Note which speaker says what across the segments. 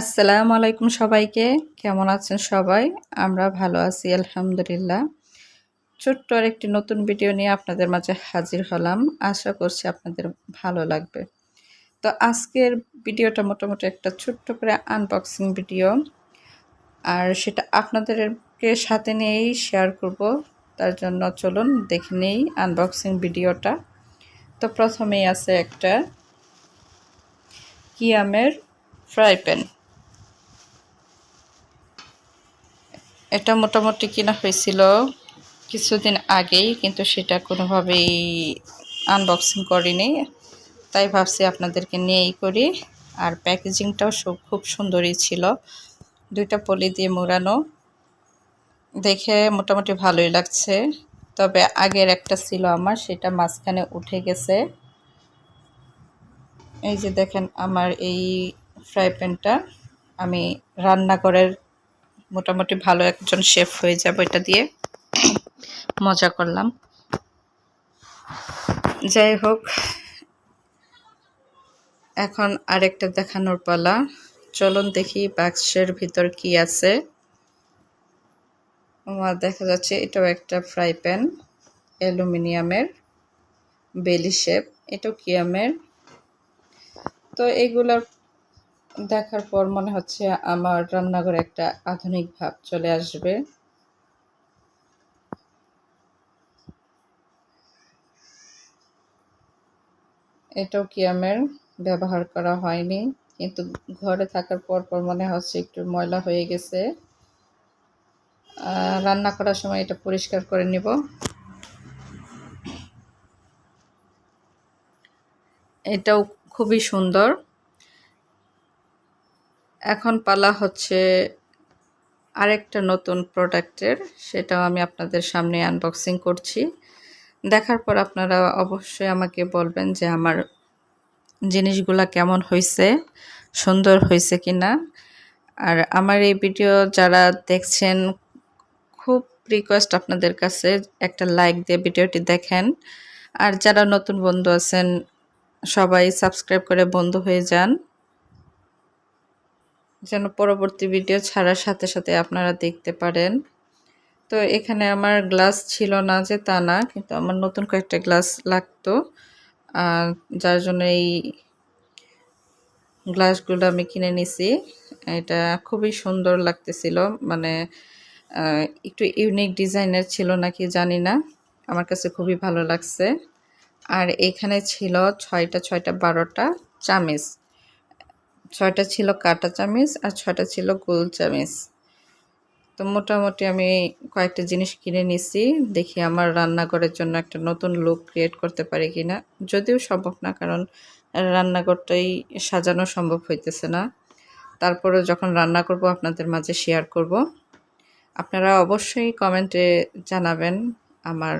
Speaker 1: আসসালামু আলাইকুম সবাইকে। কেমন আছেন সবাই? আমরা ভালো আছি, আলহামদুলিল্লাহ। ছোট্ট আর একটি নতুন ভিডিও নিয়ে আপনাদের মাঝে হাজির হলাম। আশা করছি আপনাদের ভালো লাগবে। তো আজকের ভিডিওটা মোটামুটি একটা ছোট্ট করে আনবক্সিং ভিডিও। আর সেটা আপনাদেরকে সাথে নিয়েই শেয়ার করব। তার জন্য চলুন দেখে নেই আনবক্সিং ভিডিওটা। তো প্রথমেই আছে একটা কিয়ামের ফ্রাই প্যান। এটা মোটামুটি কিনা হয়েছিল কিছুদিন আগেই, কিন্তু সেটা কোনোভাবেই আনবক্সিং করিনি। তাই ভাবছি আপনাদেরকে নিয়েই করি। আর প্যাকেজিংটাও খুব সুন্দরই ছিল। দুইটা পলি দিয়ে মোড়ানো। দেখে মোটামুটি ভালোই লাগছে। তবে আগের একটা ছিল আমার, সেটা মাঝখানে উঠে গেছে। এই যে দেখেন আমার এই ফ্রাই প্যানটা আমি রান্নাঘরের মোটামুটি ভালো একজন শেফ হয়ে যাব এটা দিয়ে। মজা করলাম। যাই হোক, এখন আরেকটা দেখানোর পালা। চলুন দেখি বাক্সের ভিতর কি আছে। আমার দেখা যাচ্ছে এটাও একটা ফ্রাই প্যান, অ্যালুমিনিয়ামের বেলি শেপ। এটাও কিয়ামের তো এগুলোর দেখার পর মনে হচ্ছে আমার রান্নাঘরে একটা আধুনিক ভাব চলে আসবে। এটাও কিয়ামের ব্যবহার করা হয়নি। কিন্তু ঘরে থাকার পর পর মনে হচ্ছে একটু ময়লা হয়ে গেছে। রান্না করার সময় এটা পরিষ্কার করে নিব। এটাও খুবই সুন্দর। এখন পালা হচ্ছে আরেকটা নতুন প্রোডাক্টের, সেটাও আমি আপনাদের সামনে আনবক্সিং করছি। দেখার পর আপনারা অবশ্যই আমাকে বলবেন যে আমার জিনিসগুলা কেমন হয়েছে সুন্দর হয়েছে কি না আর আমার এই ভিডিও যারা দেখছেন, খুব রিকোয়েস্ট আপনাদের কাছে একটা লাইক দিয়ে ভিডিওটি দেখেন। আর যারা নতুন বন্ধু আছেন, সবাই সাবস্ক্রাইব করে বন্ধু হয়ে যান। যেন পরবর্তী ভিডিও ছাড়ার সাথে সাথে আপনারা দেখতে পারেন। তো এখানে আমার গ্লাস ছিল না যে তা না, কিন্তু আমার নতুন কয়েকটা গ্লাস লাগতো। আর যার জন্য এই গ্লাসগুলো আমি কিনে নিছি। এটা খুবই সুন্দর লাগতেছিল মানে একটু ইউনিক ডিজাইনের ছিল নাকি জানি না। আমার কাছে খুবই ভালো লাগছে। আর এখানে ছিল ছয়টা ছয়টা, বারোটা চামিচ। ছয়টা ছিল কাটা চামিচ আর ছয়টা ছিল গোল চামিচ। তো মোটামুটি আমি কয়েকটা জিনিস কিনে নিছি, দেখি আমার রান্নাঘরের জন্য একটা নতুন লুক ক্রিয়েট করতে পারি কি না যদিও সম্ভব না, কারণ রান্নাঘরটাই সাজানো সম্ভব হইতেছে না। তারপরে যখন রান্না করব, আপনাদের মাঝে শেয়ার করব। আপনারা অবশ্যই কমেন্টে জানাবেন আমার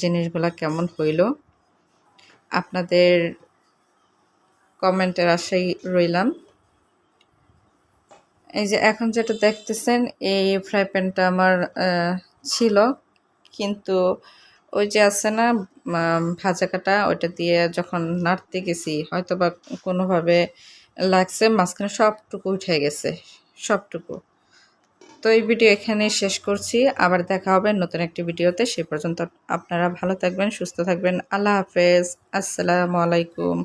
Speaker 1: জিনিসগুলো কেমন হইল। আপনাদের কমেন্টের আশাই রইলাম। এই যে এখন যেটা দেখতেছেন, এই ফ্রাই প্যানটা আমার ছিল। কিন্তু ওই যে আছে না ভাজা কাটা, ওইটা দিয়ে যখন নাড়তে গেছি হয়তো বা কোনোভাবে লাগছে, মাঝখানে সবটুকু উঠে গেছে, সবটুকু। তো এই ভিডিও এখানে শেষ করছি। আবার দেখা হবে নতুন একটি ভিডিওতে। সে পর্যন্ত আপনারা ভালো থাকবেন, সুস্থ থাকবেন। আল্লাহ হাফেজ। আসসালামু আলাইকুম।